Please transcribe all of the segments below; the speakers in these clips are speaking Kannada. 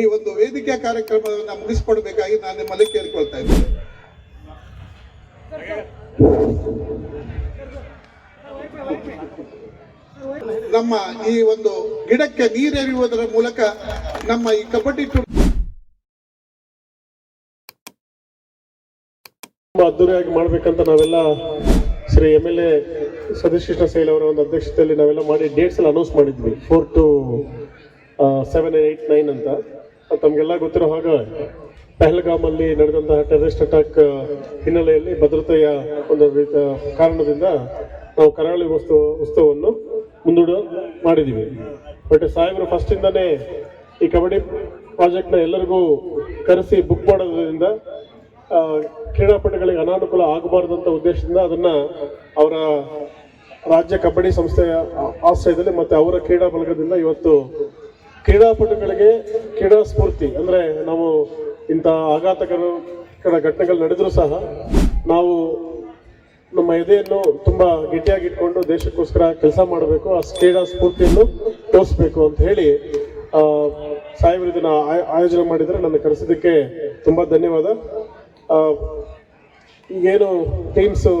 ಈ ಒಂದು ವೇದಿಕೆ ಕಾರ್ಯಕ್ರಮವನ್ನು ಮುಗಿಸ್ಕೊಡ್ಬೇಕಾಗಿ ನಾನು ನಿಮ್ಮಲ್ಲಿ ಕೇಳಿಕೊಳ್ತಾ ಇದ್ದೇನೆ. ನಮ್ಮ ಈ ಒಂದು ಗಿಡಕ್ಕೆ ನೀರೆರೆಯುವುದರ ಮೂಲಕ ನಮ್ಮ ಈ ಕಬಡ್ಡಿ ಅದ್ದೂರಿಯಾಗಿ ಮಾಡ್ಬೇಕಂತ ನಾವೆಲ್ಲ Shri M L A Satish Krishna Sail ಅವರ ಒಂದು ಅಧ್ಯಕ್ಷತೆಯಲ್ಲಿ ನಾವೆಲ್ಲ ಮಾಡಿ ಡೇಟ್ಸ್ ಎಲ್ಲ ಅನೌನ್ಸ್ ಮಾಡಿದ್ವಿ. Four to seven eight nine ಅಂತ. ತಮಗೆಲ್ಲ ಗೊತ್ತಿರೋ ಹಾಗೆ ಪೆಹಲ್ಗಾಮಲ್ಲಿ ನಡೆದಂತಹ ಟೆರರಿಸ್ಟ್ ಅಟ್ಯಾಕ್ ಹಿನ್ನೆಲೆಯಲ್ಲಿ ಭದ್ರತೆಯ ಒಂದು ಕಾರಣದಿಂದ ನಾವು ಕರಾವಳಿ ಉತ್ಸವ, ಉತ್ಸವವನ್ನು ಮುಂದೂಡ ಮಾಡಿದ್ದೀವಿ. ಬಟ್ ಸಾಹೇಬರು ಫಸ್ಟಿಂದನೇ ಈ ಕಬಡ್ಡಿ ಪ್ರಾಜೆಕ್ಟ್ನ ಎಲ್ಲರಿಗೂ ಕರೆಸಿ ಬುಕ್ ಮಾಡೋದ್ರಿಂದ ಕ್ರೀಡಾಪಟುಗಳಿಗೆ ಅನಾನುಕೂಲ ಆಗಬಾರ್ದಂತ ಉದ್ದೇಶದಿಂದ ಅದನ್ನ ಅವರ ರಾಜ್ಯ ಕಬಡ್ಡಿ ಸಂಸ್ಥೆಯ ಆಶ್ರಯದಲ್ಲಿ ಮತ್ತೆ ಅವರ ಕ್ರೀಡಾ ಬಳಗದಿಂದ ಇವತ್ತು ಕ್ರೀಡಾಪಟುಗಳಿಗೆ ಕ್ರೀಡಾ ಸ್ಫೂರ್ತಿ, ಅಂದರೆ ನಾವು ಇಂಥ ಆಘಾತಕರ ಘಟನೆಗಳು ನಡೆದರೂ ಸಹ ನಾವು ನಮ್ಮ ಎದೆಯನ್ನು ತುಂಬ ಗಟ್ಟಿಯಾಗಿಟ್ಕೊಂಡು ದೇಶಕ್ಕೋಸ್ಕರ ಕೆಲಸ ಮಾಡಬೇಕು, ಆ ಕ್ರೀಡಾ ಸ್ಫೂರ್ತಿಯನ್ನು ತೋರಿಸ್ಬೇಕು ಅಂತ ಹೇಳಿ ಸಾಹೇಬರು ಇದನ್ನ ಆಯೋಜನೆ ಮಾಡಿದರೆ ನನ್ನ ಕರೆಸಿದ್ದಕ್ಕೆ ತುಂಬ ಧನ್ಯವಾದ. ಈಗೇನು ಟೀಮ್ಸು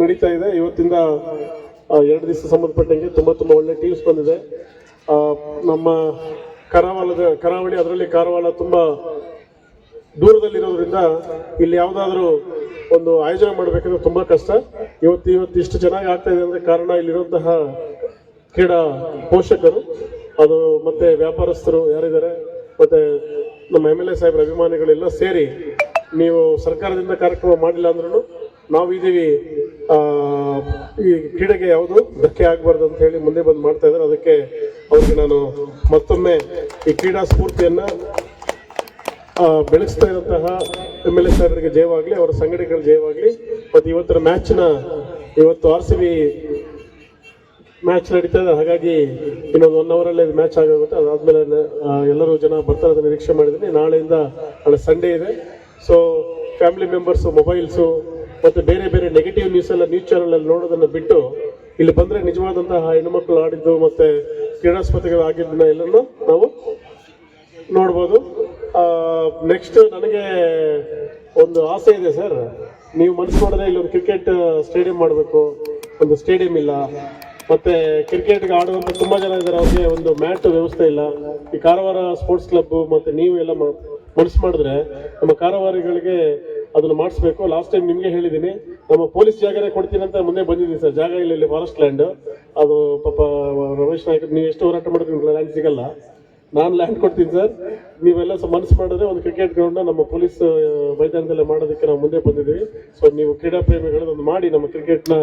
ನಡೀತಾ ಇದೆ, ಇವತ್ತಿಂದ ಎರಡು ದಿವಸ ಸಂಬಂಧಪಟ್ಟಂಗೆ ತುಂಬ ತುಂಬ ಒಳ್ಳೆ ಟೀಮ್ಸ್ ಬಂದಿದೆ. ನಮ್ಮ ಕರಾವಳದ ಕರಾವಳಿ, ಅದರಲ್ಲಿ ಕಾರವಾರ ತುಂಬ ದೂರದಲ್ಲಿರೋದ್ರಿಂದ ಇಲ್ಲಿ ಯಾವುದಾದ್ರೂ ಒಂದು ಆಯೋಜನೆ ಮಾಡಬೇಕಂದ್ರೆ ತುಂಬ ಕಷ್ಟ. ಇವತ್ತು ಇವತ್ತು ಇಷ್ಟು ಚೆನ್ನಾಗಿ ಆಗ್ತಾ ಇದೆ ಅಂದರೆ ಕಾರಣ ಇಲ್ಲಿರುವಂತಹ ಕ್ರೀಡಾ ಪೋಷಕರು, ಅದು ಮತ್ತೆ ವ್ಯಾಪಾರಸ್ಥರು ಯಾರಿದ್ದಾರೆ, ಮತ್ತೆ ನಮ್ಮ ಎಂ ಎಲ್ ಎ ಸಾಹೇಬ್ರ ಅಭಿಮಾನಿಗಳೆಲ್ಲ ಸೇರಿ ನೀವು ಸರ್ಕಾರದಿಂದ ಕಾರ್ಯಕ್ರಮ ಮಾಡಿಲ್ಲ ಅಂದ್ರೂ ನಾವು ಇದೀವಿ ಈ ಕ್ರೀಡೆಗೆ ಯಾವುದು ಧಕ್ಕೆ ಆಗಬಾರ್ದು ಅಂತ ಹೇಳಿ ಮುಂದೆ ಬಂದು ಮಾಡ್ತಾ ಇದ್ದಾರೆ. ಅದಕ್ಕೆ ಅವ್ರಿಗೆ ನಾನು ಮತ್ತೊಮ್ಮೆ ಈ ಕ್ರೀಡಾ ಸ್ಫೂರ್ತಿಯನ್ನು ಬೆಳೆಸ್ತಾ ಇರುವಂತಹ ಎಂ ಎಲ್ ಎ ಸಾಹೇಬರಿಗೆ ಜಯವಾಗಲಿ, ಅವರ ಸಂಘಟನೆಗಳ ಜಯವಾಗಲಿ. ಮತ್ತು ಇವತ್ತಿನ ಮ್ಯಾಚ್ನ, ಇವತ್ತು ಆರ್ ಸಿ ಬಿ ಮ್ಯಾಚ್ ನಡೀತಾ ಇದೆ. ಹಾಗಾಗಿ ಇನ್ನೊಂದು ಒನ್ ಅವರಲ್ಲೇ ಮ್ಯಾಚ್ ಆಗೋಗುತ್ತೆ. ಅದಾದ್ಮೇಲೆ ಎಲ್ಲರೂ ಜನ ಬರ್ತಾರೆ ನಿರೀಕ್ಷೆ ಮಾಡಿದ್ದೀನಿ. ನಾಳೆಯಿಂದ ನಾಳೆ ಸಂಡೇ ಇದೆ. ಸೊ ಫ್ಯಾಮಿಲಿ ಮೆಂಬರ್ಸು ಮೊಬೈಲ್ಸು ಮತ್ತು ಬೇರೆ ಬೇರೆ ನೆಗೆಟಿವ್ ನ್ಯೂಸ್ ಎಲ್ಲ ನ್ಯೂಸ್ ಚಾನಲಲ್ಲಿ ನೋಡೋದನ್ನ ಬಿಟ್ಟು, ಇಲ್ಲಿ ಬಂದರೆ ನಿಜವಾದಂತಹ ಹೆಣ್ಣುಮಕ್ಕಳು ಆಡಿದ್ದು, ಮತ್ತು ಕ್ರೀಡಾಸ್ಪತ್ರೆಗಳು ಆಗಿದ್ದನ್ನ ಎಲ್ಲನೂ ನಾವು ನೋಡ್ಬೋದು. ನೆಕ್ಸ್ಟ್ ನನಗೆ ಒಂದು ಆಸೆ ಇದೆ ಸರ್. ನೀವು ಮನಸ್ಸು ಮಾಡಿದ್ರೆ ಇಲ್ಲೊಂದು ಕ್ರಿಕೆಟ್ ಸ್ಟೇಡಿಯಂ ಮಾಡಬೇಕು. ಒಂದು ಸ್ಟೇಡಿಯಂ ಇಲ್ಲ. ಮತ್ತೆ ಕ್ರಿಕೆಟ್ಗೆ ಆಡುವಂಥ ತುಂಬ ಜನ ಇದ್ದಾರೆ. ಅವ್ರಿಗೆ ಒಂದು ಮ್ಯಾಟ್ ವ್ಯವಸ್ಥೆ ಇಲ್ಲ. ಈ ಕಾರವಾರ ಸ್ಪೋರ್ಟ್ಸ್ ಕ್ಲಬ್ ಮತ್ತೆ ನೀವು ಎಲ್ಲ ಮನಸ್ಸು ಮಾಡಿದ್ರೆ ನಮ್ಮ ಕಾರವಾರಿಗಳಿಗೆ ಅದನ್ನು ಮಾಡಿಸ್ಬೇಕು. ಲಾಸ್ಟ್ ಟೈಮ್ ನಿಮಗೆ ಹೇಳಿದ್ದೀನಿ ನಮ್ಮ ಪೊಲೀಸ್ ಜಾಗನೇ ಕೊಡ್ತೀನಿ ಅಂತ ಮುಂದೆ ಬಂದಿದ್ದೀನಿ ಸರ್. ಜಾಗ ಇಲ್ಲ, ಇಲ್ಲಿ ಫಾರೆಸ್ಟ್ ಲ್ಯಾಂಡ್ ಅದು ಪಾಪ, ರಮೇಶ್ ನಾಯ್ಕ, ನೀವು ಎಷ್ಟು ಹೋರಾಟ ಮಾಡಿದ್ರೆ ಲ್ಯಾಂಡ್ ಸಿಗಲ್ಲ. ನಾನು ಲ್ಯಾಂಡ್ ಕೊಡ್ತೀನಿ ಸರ್. ನೀವೆಲ್ಲ ಮನಸ್ಸು ಮಾಡಿದ್ರೆ ಒಂದು ಕ್ರಿಕೆಟ್ ಗ್ರೌಂಡ್ ನಮ್ಮ ಪೊಲೀಸ್ ಮೈದಾನದಲ್ಲೇ ಮಾಡೋದಕ್ಕೆ ನಾವು ಮುಂದೆ ಬಂದಿದ್ದೀವಿ. ಸೊ ನೀವು ಕ್ರೀಡಾ ಪ್ರೇಮಿಗಳು ಒಂದು ಮಾಡಿ, ನಮ್ಮ ಕ್ರಿಕೆಟ್ನ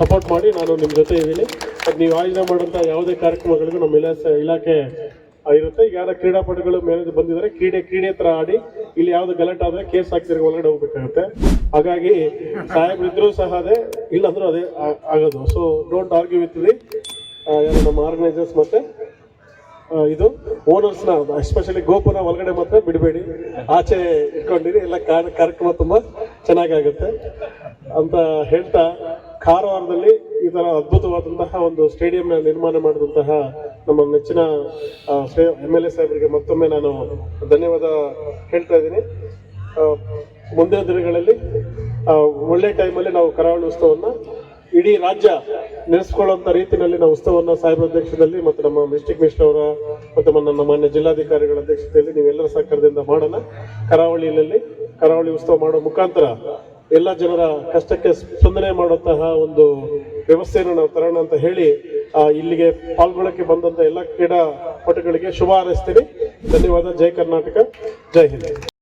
ಸಪೋರ್ಟ್ ಮಾಡಿ ನಾನು ನಿಮ್ಮ ಜೊತೆ ಇದ್ದೀನಿ. ಮತ್ತು ನೀವು ಆಯೋಜನೆ ಮಾಡುವಂಥ ಯಾವುದೇ ಕಾರ್ಯಕ್ರಮಗಳಿಗೂ ನಮ್ಮ ಇಲಾಖೆ ಇಲಾಖೆ ಇರುತ್ತೆ. ಯಾರ ಕ್ರೀಡಾಪಟುಗಳು ಮೇಲೆ ಬಂದಿದ್ದಾರೆ, ಕ್ರೀಡೆ ಕ್ರೀಡೆ ಹತ್ರ ಆಡಿ ಇಲ್ಲಿ ಯಾವ್ದು ಗಲಾಟೆ ಆದ್ರೆ ಕೇಸ್ ಹಾಕ್ತಿರೋ ಒಳಗಡೆ ಹೋಗ್ಬೇಕಾಗುತ್ತೆ. ಹಾಗಾಗಿ ಸಾಹೇಬ್ ಇದ್ರು ಸಹ ಅದೇ, ಇಲ್ಲಾಂದ್ರೂ ಅದೇ ಆಗೋದು. So don't argue with the ನಮ್ಮ ಆರ್ಗನೈಸರ್ಸ್ ಮತ್ತೆ ಇದು ಓನರ್ಸ್ನ ಎಸ್ಪೆಷಲಿ ಗೋಪುರ ಒಳಗಡೆ ಮಾತ್ರ ಬಿಡಬೇಡಿ. ಆಚೆ ಇಟ್ಕೊಂಡಿರಿ, ಎಲ್ಲ ಕಾರ್ಯ, ಕಾರ್ಯಕ್ರಮ ತುಂಬಾ ಚೆನ್ನಾಗಾಗುತ್ತೆ. ಅಂತ ಹೇಳ್ತಾ, ಕಾರವಾರದಲ್ಲಿ ಈ ತರ ಅದ್ಭುತವಾದಂತಹ ಒಂದು ಸ್ಟೇಡಿಯಂ ನಿರ್ಮಾಣ ಮಾಡಿದಂತಹ ನಮ್ಮ ನೆಚ್ಚಿನ ಎಂ ಎಲ್ ಎ ಸಾಹೇಬರಿಗೆ ಮತ್ತೊಮ್ಮೆ ನಾನು ಧನ್ಯವಾದ ಹೇಳ್ತಾ ಇದ್ದೀನಿ. ಮುಂದಿನ ದಿನಗಳಲ್ಲಿ ಒಳ್ಳೆ ಟೈಮಲ್ಲಿ ನಾವು ಕರಾವಳಿ ಉತ್ಸವವನ್ನು ಇಡೀ ರಾಜ್ಯ ನೆನೆಸ್ಕೊಳ್ಳುವಂಥ ರೀತಿಯಲ್ಲಿ ನಾವು ಉತ್ಸವವನ್ನು ಸಾಹೇಬ್ರ ಅಧ್ಯಕ್ಷದಲ್ಲಿ ಮತ್ತು ನಮ್ಮ ಡಿಸ್ಟಿಕ್ ಮಿನಿಸ್ಟರ್ ಅವರ ಮತ್ತು ನನ್ನ ಮಾನ್ಯ ಜಿಲ್ಲಾಧಿಕಾರಿಗಳ ಅಧ್ಯಕ್ಷತೆಯಲ್ಲಿ ನೀವೆಲ್ಲರ ಸಹಕಾರದಿಂದ ಮಾಡೋಣ. ಕರಾವಳಿಯಲ್ಲಿ, ಕರಾವಳಿ ಉತ್ಸವ ಮಾಡೋ ಮುಖಾಂತರ ಎಲ್ಲ ಜನರ ಕಷ್ಟಕ್ಕೆ ಸ್ಪಂದನೆ ಮಾಡುವಂತಹ ಒಂದು ವ್ಯವಸ್ಥೆಯನ್ನು ನಾವು ತರೋಣ ಅಂತ ಹೇಳಿ ಇಲ್ಲಿಗೆ ಪಾಲ್ಗೊಳ್ಳಕ್ಕೆ ಬಂದಂತ ಎಲ್ಲ ಕ್ರೀಡಾಪಟುಗಳಿಗೆ ಶುಭ ಹಾರೈಸ್ತೀನಿ. ಧನ್ಯವಾದ. ಜೈ ಕರ್ನಾಟಕ. ಜೈ ಹಿಂದ್.